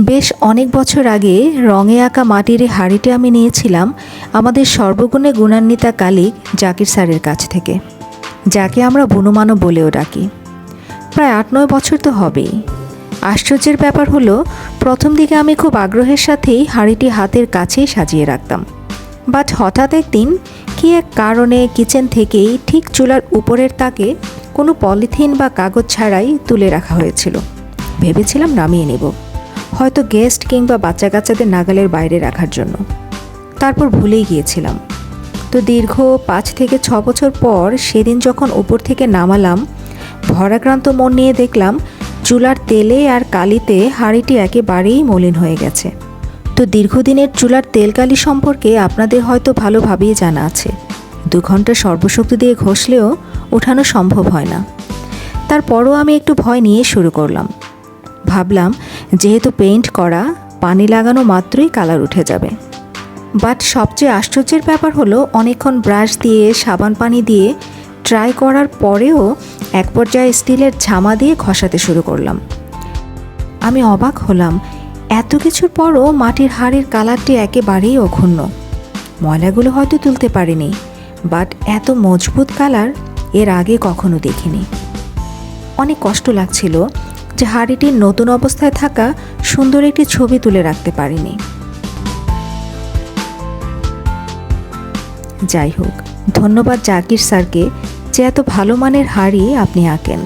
বেশ অনেক বছর আগে রঙে আঁকা মাটির এই হাঁড়িটি আমি নিয়েছিলাম আমাদের সর্বগুণে গুণান্বিতা কালিক জাকির স্যারের কাছ থেকে। যাকে আমরা বুনুমানো বলেও ডাকি। প্রায় আট নয় বছর তো হবেই। আশ্চর্যের ব্যাপার হলো, প্রথম দিকে আমি খুব আগ্রহের সাথেই হাঁড়িটি হাতের কাছেই সাজিয়ে রাখতাম। বাট হঠাৎ একদিন কী এক কারণে কিচেন থেকেই ঠিক চুলার উপরের তাকে কোনো পলিথিন বা কাগজ ছাড়াই তুলে রাখা হয়েছিল। ভেবেছিলাম নামিয়ে নেব। হয়তো গেস্ট কিংবা বাচ্চা কাচ্চাদের নাগালের বাইরে রাখার জন্য। তারপর ভুলেই গিয়েছিলাম। তো দীর্ঘ পাঁচ থেকে ছ বছর পর সেদিন যখন উপর থেকে নামালাম, ভরাক্রান্ত মন নিয়ে দেখলাম, চুলার তেলে আর কালিতে হাঁড়িটি একেবারেই মলিন হয়ে গেছে। তো দীর্ঘদিনের চুলার তেল কালি সম্পর্কে আপনাদের হয়তো ভালোভাবেই জানা আছে। দু ঘণ্টা সর্বশক্তি দিয়ে ঘষলেও ওঠানো সম্ভব হয় না। তারপরও আমি একটু ভয় নিয়ে শুরু করলাম। ভাবলাম যেহেতু পেইন্ট করা, পানি লাগানো মাত্রই কালার উঠে যাবে। বাট সবচেয়ে আশ্চর্যের ব্যাপার হলো, অনেকক্ষণ ব্রাশ দিয়ে, সাবান পানি দিয়ে ট্রাই করার পরেও এক পর্যায়ে স্টিলের ঝামা দিয়ে ঘষাতে শুরু করলাম। আমি অবাক হলাম, এত কিছুর পরও মাটির হাড়ের কালারটি একেবারেই অক্ষুণ্ণ ময়লাগুলো হয়তো তুলতে পারিনি, বাট এত মজবুত কালারের আগে কখনো দেখিনি। অনেক কষ্ট লাগছিল যে হাড়িটির নতুন অবস্থায় থাকা সুন্দর একটি ছবি তুলে রাখতে পারিনি। যাই হোক, ধন্যবাদ জাকির স্যারকে যে এত ভালো মানের হাড়ি আপনি আঁকেন।